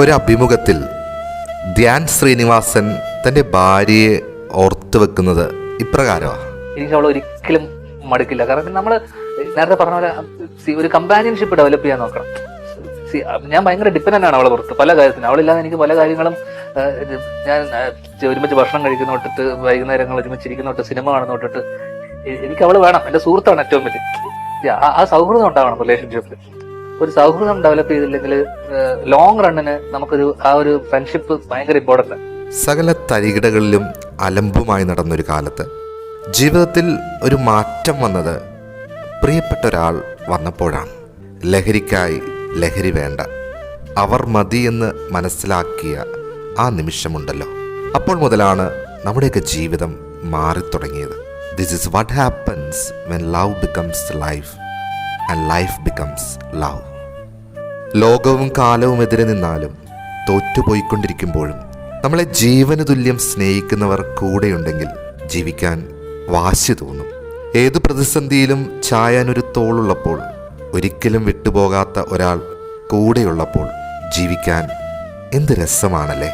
ഒരു അഭിമുഖത്തിൽ ധ്യാൻ ശ്രീനിവാസൻ തന്റെ ഭാര്യയെ ഓർത്തു വെക്കുന്നത് ഇപ്രകാരമാണ്. എനിക്ക് അവൾ ഒരിക്കലും മടുക്കില്ല. കാരണം നമ്മൾ നേരത്തെ പറഞ്ഞ പോലെ ഒരു കമ്പാനിയൻഷിപ്പ് ഡെവലപ്പ് ചെയ്യാൻ നോക്കണം. ഞാൻ ഭയങ്കര ഡിപ്പെൻഡന്റ് ആണ് അവളെ പുറത്ത് പല കാര്യത്തിനും. അവളില്ലാതെ എനിക്ക് പല കാര്യങ്ങളും ഞാൻ ഒരുമിച്ച് ഭക്ഷണം കഴിക്കുന്ന തൊട്ടിട്ട് വൈകുന്നേരങ്ങൾ ഒരുമിച്ചിരിക്കുന്ന തൊട്ട് സിനിമ കാണുന്ന തൊട്ടിട്ട് എനിക്ക് അവൾ വേണം. എന്റെ സുഹൃത്താണ് ഏറ്റവും വലിയ. ആ സൗഹൃദം ഉണ്ടാവണം റിലേഷൻഷിപ്പിൽ ഒരു സൗഹൃദം ഡെവലപ്പ് ചെയ്തില്ലെങ്കിൽ ലോങ് റണ്ണിന് നമുക്കൊരു ആ ഒരു ഫ്രണ്ട്ഷിപ്പ് ഭയങ്കര ഇമ്പോർട്ടന്റ് സകല തരികിടകളിലും അലമ്പുമായി നടന്നൊരു കാലത്ത് ജീവിതത്തിൽ ഒരു മാറ്റം വന്നത് പ്രിയപ്പെട്ട ഒരാൾ വന്നപ്പോഴാണ്. ലഹരിക്കായി ലഹരി വേണ്ട. അവർ മതിയെന്ന് മനസ്സിലാക്കിയ ആ നിമിഷമുണ്ടല്ലോ. അപ്പോൾ മുതലാണ് നമ്മുടെയൊക്കെ ജീവിതം മാറിത്തുടങ്ങിയത്. This is what happens when love becomes life and life becomes love ലോകവും കാലവും എതിരെ നിന്നാലും തോറ്റുപോയിക്കൊണ്ടിരിക്കുമ്പോഴും നമ്മളെ ജീവന് തുല്യം സ്നേഹിക്കുന്നവർ കൂടെയുണ്ടെങ്കിൽ ജീവിക്കാൻ വാശി തോന്നും. ഏത് പ്രതിസന്ധിയിലും ചായാൻ ഒരു തോളുള്ളപ്പോൾ ഒരിക്കലും വിട്ടുപോകാത്ത ഒരാൾ കൂടെയുള്ളപ്പോൾ ജീവിക്കാൻ എന്ത് രസമാണല്ലേ?